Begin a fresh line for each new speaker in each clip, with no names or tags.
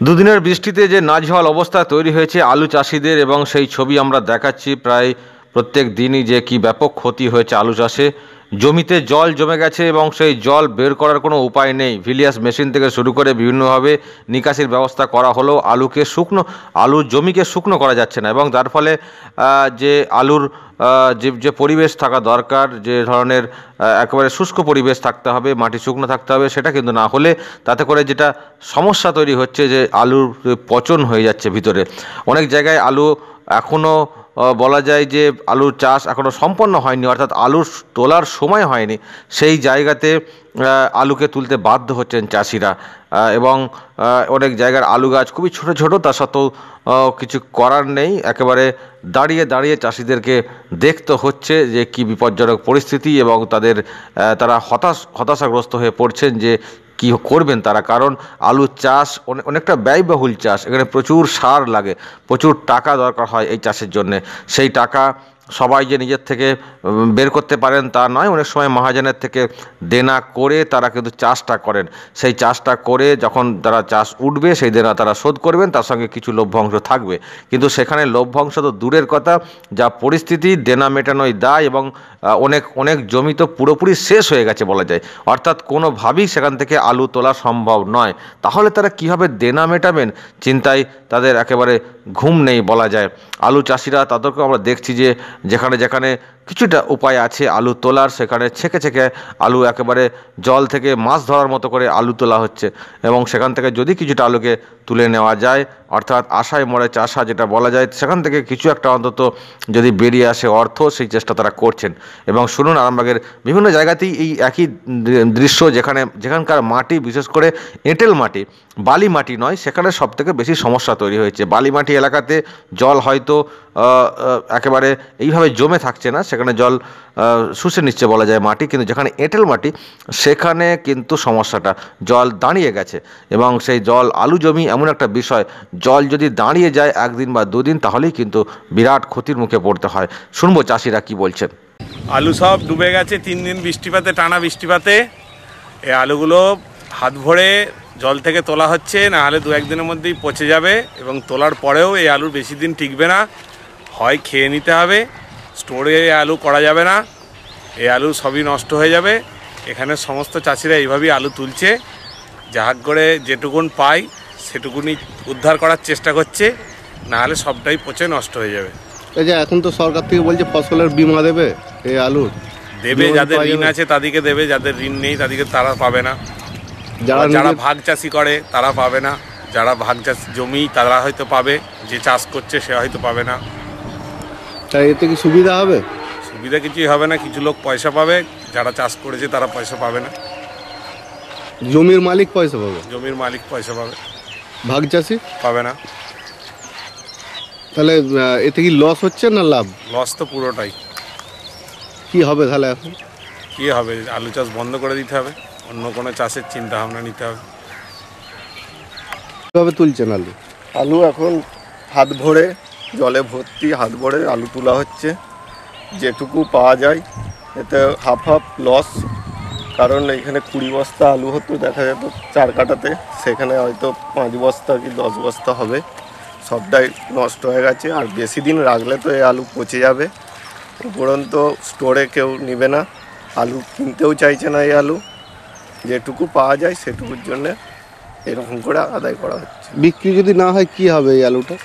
দুদিনের বৃষ্টিতে যে নাজেহাল অবস্থা তৈরি হয়েছে আলু চাষিদের এবং সেই ছবি আমরা দেখাচ্ছি প্রায় প্রত্যেক দিনই যে কি ব্যাপক ক্ষতি হয়েছে আলু চাষে। জমিতে জল জমে গেছে এবং সেই জল বের করার কোনো উপায় নেই। ভিলিয়াস মেশিন থেকে শুরু করে বিভিন্নভাবে নিকাশির ব্যবস্থা করা হলেও আলুকে শুকনো, আলুর জমিকে শুকনো করা যাচ্ছে না এবং যার ফলে যে আলুর যে যে পরিবেশ থাকা দরকার, যে ধরনের একেবারে শুষ্ক পরিবেশ থাকতে হবে, মাটি শুকনো থাকতে হবে, সেটা কিন্তু না হলে তাতে করে যেটা সমস্যা তৈরি হচ্ছে যে আলুর পচন হয়ে যাচ্ছে ভিতরে। অনেক জায়গায় আলু এখনও বলা যায় যে আলুর চাষ এখনও সম্পন্ন হয়নি, অর্থাৎ আলুর তোলার সময় হয়নি। সেই জায়গাতে আলুকে তুলতে বাধ্য হচ্ছেন চাষিরা। এবং অনেক জায়গার আলু গাছ খুবই ছোট ছোট, তা সত্ত্বেও কিছু করার নেই। একেবারে দাঁড়িয়ে দাঁড়িয়ে চাষিদেরকে দেখতে হচ্ছে যে কি বিপজ্জনক পরিস্থিতি এবং তাদের তারা হতাশ, হতাশাগ্রস্ত হয়ে পড়ছেন যে কি করবেন তারা? কারণ আলু চাষ অনেকটা ব্যয়বহুল চাষ। এখানে প্রচুর সার লাগে, প্রচুর টাকা দরকার হয় এই চাষের জন্যে। সেই টাকা সবাই যে নিজের থেকে বের করতে পারেন তা নয়। অনেক সময় মহাজনের থেকে দেনা করে তারা কিন্তু চাষটা করেন। সেই চাষটা করে যখন তারা চাষ উঠবে, সেই দেনা তারা শোধ করবেন, তার সঙ্গে কিছু লভ্যাংশ থাকবে। কিন্তু সেখানে লভ্যাংশ তো দূরের কথা, যা পরিস্থিতি, দেনা মেটানোই দায় এবং অনেক অনেক জমি তো পুরোপুরি শেষ হয়ে গেছে বলা যায়। অর্থাৎ কোনোভাবেই সেখান থেকে আলু তোলা সম্ভব নয়। তাহলে তারা কীভাবে দেনা মেটাবেন? চিন্তায় তাদের একেবারে ঘুম নেই বলা যায়। আলু চাষিরা তাদেরকেও আমরা দেখছি যে যেখানে যেখানে কিছুটা উপায় আছে আলু তোলার। সেখানে ছেঁকে ছেঁকে আলু একেবারে জল থেকে মাছ ধরার মতো করে আলু তোলা হচ্ছে এবং সেখান থেকে যদি কিছুটা আলুকে তুলে নেওয়া যায়, অর্থাৎ আশায় মরে চাষা যেটা বলা যায়, সেখান থেকে কিছু একটা অন্তত যদি বেরিয়ে আসে অর্থ, সেই চেষ্টা তারা করছেন। এবং শুনুন, আরামবাগের বিভিন্ন জায়গাতেই এই একই দৃশ্য, যেখানে যেখানকার মাটি, বিশেষ করে এঁটেল মাটি, বালি মাটি নয়, সেখানে সব থেকে বেশি সমস্যা তৈরি হয়েছে। বালি মাটি এলাকাতে জল হয়তো একেবারে এইভাবে জমে থাকছে না সেখানে জল শুষে নিচ্ছে বলা যায় মাটি, কিন্তু যেখানে এঁটেল মাটি, সেখানে কিন্তু সমস্যাটা। জল দাঁড়িয়ে গেছে এবং সেই জল আলু জমি এমন একটা বিষয়, জল যদি দাঁড়িয়ে যায় একদিন বা দুদিন, তাহলেই কিন্তু বিরাট ক্ষতির মুখে পড়তে হয়। শুনব চাষিরা কি বলছেন
আলু সব ডুবে গেছে, তিন দিন বৃষ্টিপাতে, টানা বৃষ্টিপাতে। এই আলুগুলো হাত ভরে জল থেকে তোলা হচ্ছে না হলে দু একদিনের মধ্যেই পচে যাবে এবং তোলার পরেও এই আলুর বেশি দিন টিকবে না। হয় খেয়ে নিতে হবে। স্টোরে এই আলু করা যাবে না। এই আলু সবই নষ্ট হয়ে যাবে। এখানে সমস্ত চাষিরা এইভাবেই আলু তুলছে। যাহা করে যেটুকুন পাই সেটুকুনি উদ্ধার করার চেষ্টা করছে। না হলে সবটাই পচে নষ্ট হয়ে যাবে।
এই যে এখন তো সরকার থেকে বলছে ফসলের বীমা দেবে এই আলুর।
দেবে যাদের ঋণ আছে তাদেরকে দেবে যাদের ঋণ নেই তাদেরকে তারা পাবে না।
যারা
যারা ভাগ চাষি করে তারা পাবে না। যারা ভাগ চাষ জমি তারা হয়তো পাবে যে চাষ করছে সে হয়তো পাবে না।
তাই এতে কি সুবিধা হবে?
সুবিধা কিছুই হবে না কিছু লোক পয়সা পাবে যারা চাষ করেছে তারা পয়সা পাবে না।
জমির মালিক পয়সা পাবে?
জমির মালিক পয়সা পাবে।
ভাগ চাষি?
পাবে না।
তাহলে আহ, এতে কি লস হচ্ছে না লাভ?
লস তো পুরোটাই।
কি হবে তাহলে এখন?
কী হবে? আলু চাষ বন্ধ করে দিতে হবে। অন্য কোনো চাষের চিন্তা ভাবনা নিতে হবে।
কীভাবে তুলছেন আলু?
আলু এখন হাত ভরে জলে ভর্তি, হাত ভরে আলু তোলা হচ্ছে। যেটুকু পাওয়া যায়, এতে হাফ হাফ লস কারণ এখানে কুড়ি বস্তা আলু হতো, দেখা যেত চার কাটাতে। সেখানে হয়তো পাঁচ বস্তা কি দশ বস্তা হবে। সবটাই নষ্ট হয়ে গেছে। আর বেশি দিন রাখলে তো এই আলু পচে যাবে। উপরন্ত স্টোরে কেউ নেবে না। আলু কিনতেও চাইছে না এই আলু। যেটুকু পাওয়া যায়, সেটুকুর জন্যে এরকম করে আদায় করা হচ্ছে।
বিক্রি যদি না হয়, কি হবে এই আলুটা?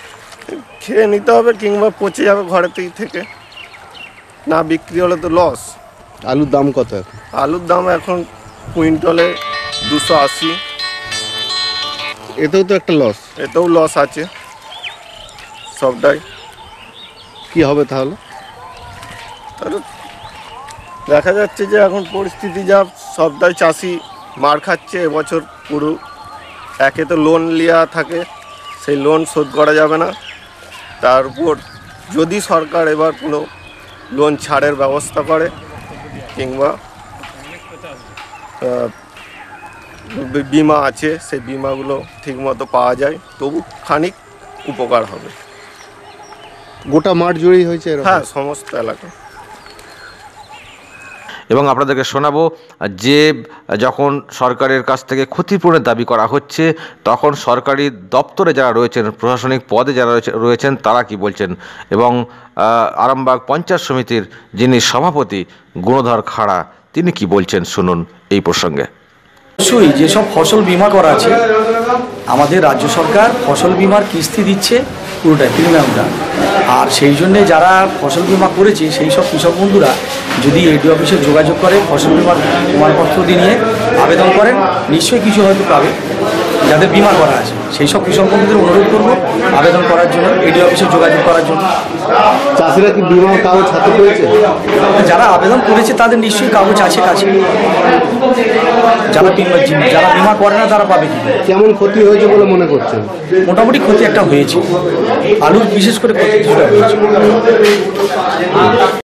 খেয়ে নিতে হবে কিংবা পচে যাবে ঘরেতেই থেকে। না বিক্রি হলে তো লস
আলুর দাম কত এখন?
আলুর দাম এখন কুইন্টলে দুশো আশি।
এতেও তো একটা লস
এতেও লস আছে। সবটাই।
কি হবে তাহলে?
তাহলে দেখা যাচ্ছে যে এখন পরিস্থিতি যা সবটাই চাষি মার খাচ্ছে। এবছর পুরো একে তো লোন লিয়া থাকে। সেই লোন শোধ করা যাবে না। তার উপর যদি সরকার এবার কোনো লোন ছাড়ের ব্যবস্থা করে কিংবা বিমা আছে সেই বিমাগুলো ঠিকমতো পাওয়া যায় তবু খানিক উপকার হবে।
গোটা মাঠ জুড়েই হয়েছে
হ্যাঁ সমস্ত এলাকা
এবং আপনাদেরকে শোনাবো, যে যখন সরকারের কাছ থেকে ক্ষতিপূরণের দাবি করা হচ্ছে, তখন সরকারি দপ্তরে যারা রয়েছেন, প্রশাসনিক পদে যারা রয়েছে- রয়েছেন, তারা কি বলছেন? এবং আরামবাগ পঞ্চায়েত সমিতির যিনি সভাপতি গুণধর খাড়া, তিনি কি বলছেন? শুনুন এই প্রসঙ্গে।
অবশ্যই, যেসব ফসল বিমা করা আছে, আমাদের রাজ্য সরকার ফসল বিমার কিস্তি দিচ্ছে পুরোটাই প্রিমিয়ামটা আর সেই জন্যে যারা ফসল বিমা করেছে সেই সব কৃষক বন্ধুরা যদি এডি অফিসে যোগাযোগ করে ফসল বিমার প্রমাণপত্র নিয়ে আবেদন করেন নিশ্চয়ই কিছু হয়তো পাবে যাদের বিমা করা আছে। সেই সব কৃষক বন্ধুদের অনুরোধ করব আবেদন করার জন্য এডি অফিসে যোগাযোগ করার জন্য।
চাষিরা কি বিমার কাগজ হাতে পেয়েছে?
যারা আবেদন করেছে তাদের নিশ্চয়ই কাগজ আছে কাছে। যারা বিমা যারা বিমা করে না তারা পাবে কি?
কেমন ক্ষতি হয়েছে বলে মনে করছেন?
মোটামুটি ক্ষতি একটা হয়েছে। আলুর বিশেষ করে ক্ষতি কিছুটা হয়েছে।